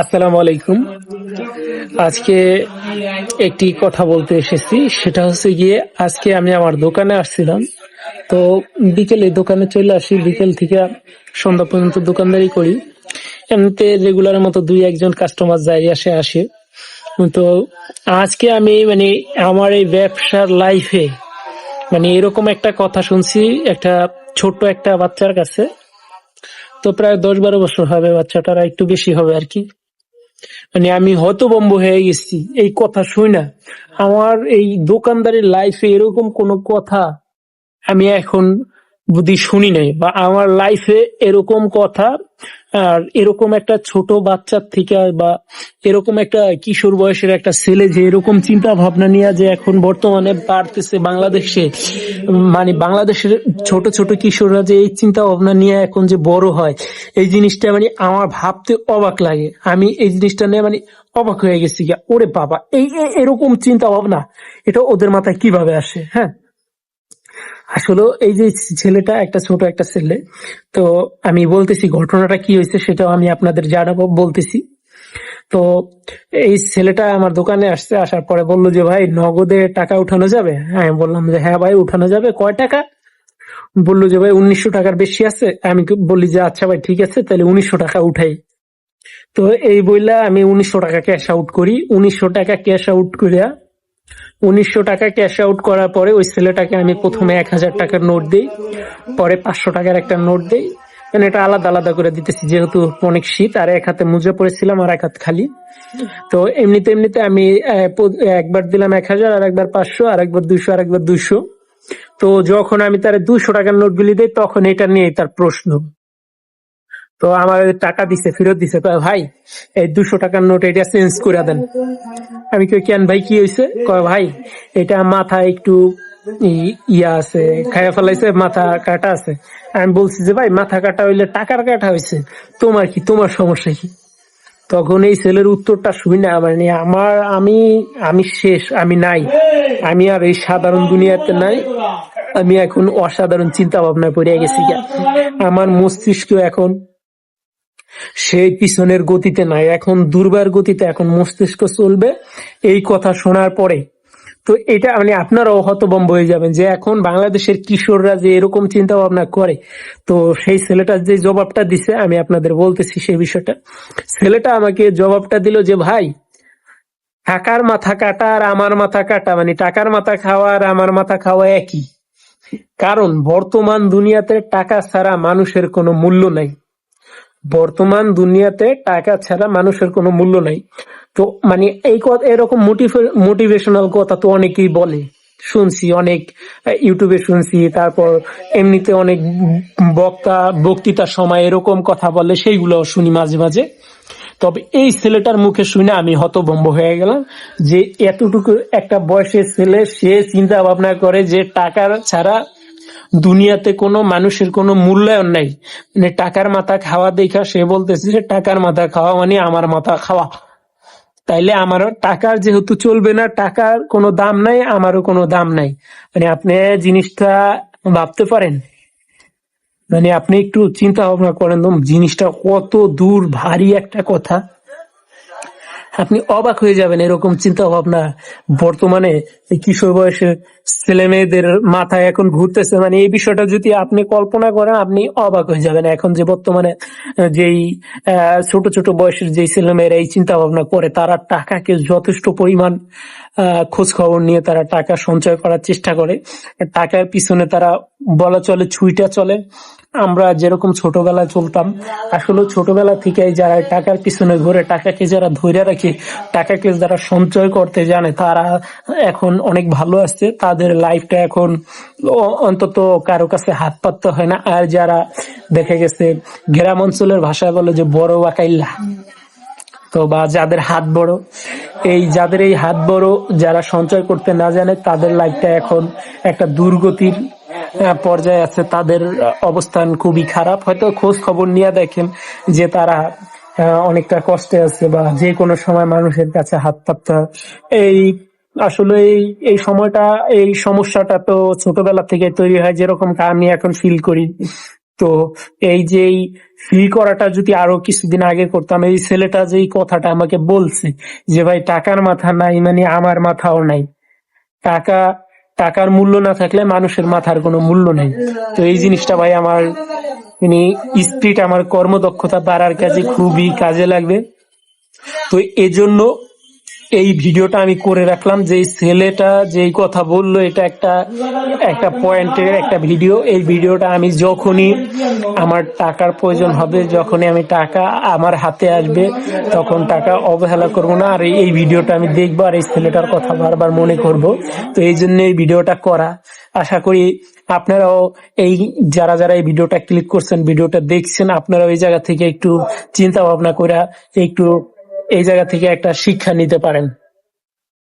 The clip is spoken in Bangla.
আসসালামু আলাইকুম। আজকে একটি কথা বলতে এসেছি, সেটা হচ্ছে গিয়ে আজকে আমি আমার দোকানে আসছিলাম। তো বিকেলে দোকানে চলে আসি, বিকেল থেকে সন্ধ্যা পর্যন্ত দোকানদারি করি। এমনিতে রেগুলারের মতো দুই একজন কাস্টমার যাই আসে আসে। তো আজকে আমি মানে আমার এই ব্যবসার লাইফে মানে এরকম একটা কথা শুনছি, একটা ছোট্ট একটা বাচ্চার কাছে। তো প্রায় দশ বারো বছর হবে বাচ্চাটারা, একটু বেশি হবে আর কি। মানে আমি হতবম্ব হয়ে গেছি, এই কথা শুই না। আমার এই দোকানদারের লাইফে এরকম কোনো কথা আমি এখন বুদ্ধি শুনি নাই, বা আমার লাইফে এরকম কথা, আর এরকম একটা ছোট বাচ্চার থেকে, বা এরকম একটা কিশোর বয়সের একটা ছেলে যে এরকম চিন্তা ভাবনা নিয়ে যে এখন বর্তমানে বাড়তেছে বাংলাদেশে মানে বাংলাদেশের ছোট ছোট কিশোররা যে এই চিন্তা ভাবনা নিয়ে এখন যে বড় হয়, এই জিনিসটা মানে আমার ভাবতে অবাক লাগে আমি এই জিনিসটা নিয়ে মানে অবাক হয়ে গেছি। ওরে বাবা, এই- এরকম চিন্তা ভাবনা এটা ওদের মাথায় কীভাবে আসে হ্যাঁ আসলে এই যে ছেলেটা, একটা ছোট একটা ছেলে, তো আমি বলতেছি ঘটনাটা কি হয়েছে সেটাও আমি আপনাদের জানাব, বলতেছি। তো এই ছেলেটা আমার দোকানে আসছে, আসার পরে বলল যে, ভাই, নগদে টাকা উঠানো যাবে? আমি বললাম যে হ্যাঁ ভাই, উঠানো যাবে। কয় টাকা? বলল যে, ভাই, উনিশশো টাকার বেশি আছে। আমি বললি যে আচ্ছা ভাই, ঠিক আছে, তাহলে উনিশশো টাকা উঠাই। তো এই বইলা আমি উনিশশো টাকা ক্যাশ আউট করি। উনিশশো টাকা ক্যাশ আউট করিয়া উনিশশো টাকা ক্যাশ আউট করার পরে ওই ছেলেটাকে আমি প্রথমে এক হাজার টাকার নোট দিই, পরে পাঁচশো টাকার একটা নোট দিই। মানে এটা আলাদা আলাদা করে দিতেছি, যেহেতু অনেক শীত, আর এক হাতে মুজে পড়েছিলাম আর এক হাত খালি। তো এমনিতে এমনিতে আমি একবার দিলাম এক হাজার, আর একবার পাঁচশো, আর একবার দুইশো, আর একবার দুইশো। তো যখন আমি তার দুশো টাকার নোটগুলি দিই, তখন এটা নিয়ে তার প্রশ্ন। তো আমার টাকা দিছে, ফেরত দিছে। কয়, ভাই, এই দুশো টাকার নোট এটা চেঞ্জ করে দেন। আমি কই, কেন ভাই, কি হয়েছে কয়, ভাই, এটা মাথা একটু ইয়া আছে, খাইয়া ফেলাইছে, মাথা কাটা আছে। আমি বলছি যে, ভাই, মাথা কাটা হইলে টাকার কাটা হয়েছে তোমার কি, তোমার সমস্যা কি? তখন এই ছেলের উত্তরটা শুই না মানে আমার, আমি আমি শেষ, আমি নাই। আমি আর এই সাধারণ দুনিয়াতে নাই। আমি এখন অসাধারণ চিন্তা ভাবনায় পড়ে গেছি। আমার মস্তিষ্ক এখন সেই পিছনের গতিতে নাই, এখন দুর্বার গতিতে এখন মস্তিষ্ক চলবে। এই কথা শোনার পরে, তো এটা মানে আপনারাও হতবম্ব হয়ে যাবেন যে এখন বাংলাদেশের কিশোররা যে এরকম চিন্তা ভাবনা করে, তো সেই ছেলেটা যে জবাবটা দিছে, আমি আপনাদের বলতেছি সেই বিষয়টা। ছেলেটা আমাকে জবাবটা দিল যে, ভাই, টাকার মাথা কাটা আর আমার মাথা কাটা মানে টাকার মাথা খাওয়া আর আমার মাথা খাওয়া একই। কারণ বর্তমান দুনিয়াতে টাকা ছাড়া মানুষের কোনো মূল্য নাই। বর্তমান দুনিয়াতে টাকা ছাড়া মানুষের কোনো মূল্য নাই। তো মানে এই কথা এরকম মোটিভেশনাল কথা তো অনেকেই বলে। শুনছি অনেক ইউটিউবে শুনছি, তারপর এমনিতে অনেক বক্তা বক্তৃতার সময় এরকম কথা বলে সেইগুলো শুনি মাঝে মাঝে। তবে এই ছেলেটার মুখে শুনে আমি হতভম্ব হয়ে গেলাম যে এতটুকু একটা বয়সের ছেলে, সে চিন্তা ভাবনা করে যে টাকার ছাড়া দুনিয়াতে কোনো মানুষের কোনো মূল্যায়ন নাই। মানে টাকার মাথা খাওয়া দেখা সে বলতেছে যে টাকার মাথা খাওয়া মানে আমার মাথা খাওয়া। তাইলে আমারও টাকার যেহেতু চলবে না, টাকার কোনো দাম নাই, আমারও কোনো দাম নাই। মানে আপনি জিনিসটা ভাবতে পারেন। মানে আপনি একটু চিন্তা ভাবনা করেন জিনিসটা কত দূর ভারী একটা কথা। আপনি অবাক হয়ে যাবেন এরকম চিন্তা ভাবনা বর্তমানে কিশোর বয়সে ছেলে মেয়েদের মাথায় এখন ঘুরতেছে। মানে এই বিষয়টা যদি আপনি কল্পনা করেন, আপনি অবাক হয়ে যাবেন। এখন যে বর্তমানে যেই ছোট ছোট বয়সের যেই ছেলে মেয়েরা এই চিন্তা ভাবনা করে, তারা টাকাকে যথেষ্ট পরিমাণ খোঁজ খবর নিয়ে তারা টাকা সঞ্চয় করার চেষ্টা করে। টাকার পিছনে তারা বলা চলে, ছুইটা চলে। আমরা যেরকম ছোটবেলায় চলতাম, আসলে ছোটবেলা থেকে যারা টাকার পিছনে ঘুরে টাকাকে যারা ধরে রাখে, টাকাকে যারা সঞ্চয় করতে জানে, তারা এখন অনেক ভালো আছে। তাদের লাইফটা এখন অন্তত কারও কাছে হাত পাততে হয় না। আর যারা, দেখে গেছে, গ্রাম অঞ্চলের ভাষায় বলে যে, বড় বাকাইল্লা তো বা যাদের হাত বড়, এই যাদের এই হাত বড়, যারা সঞ্চয় করতে না জানে, তাদের লাইফটা এখন একটা দুর্গতির পর্যায়ে আছে। তাদের অবস্থান খুবই খারাপ। হয়তো খোঁজ খবর নিয়ে দেখেন যে তারা অনেকটা কষ্টে আছে বা যে কোনো সময় মানুষের কাছে হাত পাততে এই, আসলে এই এই সময়টা, এই সমস্যাটা তো ছোটবেলা থেকে তৈরি হয়, যেরকম আমি এখন ফিল করি। তো এই যে ফি করাটা যদি আরও কিছুদিন আগে করতাম, এই ছেলেটা যে কথাটা আমাকে বলছে যে, ভাই, টাকার মাথা নাই মানে আমার মাথাও নাই। টাকা, টাকার মূল্য না থাকলে মানুষের মাথার কোনো মূল্য নেই। তো এই জিনিসটা, ভাই, আমার মানে স্পিড আমার কর্মদক্ষতা বাড়ার কাজে খুবই কাজে লাগবে। তো এজন্য এই ভিডিওটা আমি করে রাখলাম যে ছেলেটা যেই কথা বলল, এটা একটা একটা পয়েন্টের একটা ভিডিও। এই ভিডিওটা আমি যখনই আমার টাকার প্রয়োজন হবে, যখনই আমি টাকা আমার হাতে আসবে, তখন টাকা অবহেলা করব না। আর এই- ভিডিওটা আমি দেখব আর এই ছেলেটার কথা বারবার মনে করব। তো এই জন্য এই ভিডিওটা করা। আশা করি আপনারাও এই, যারা যারা এই ভিডিওটা ক্লিক করছেন, ভিডিওটা দেখছেন, আপনারাও এই জায়গা থেকে একটু চিন্তা ভাবনা করে একটু এই জায়গা থেকে একটা শিক্ষা নিতে পারেন।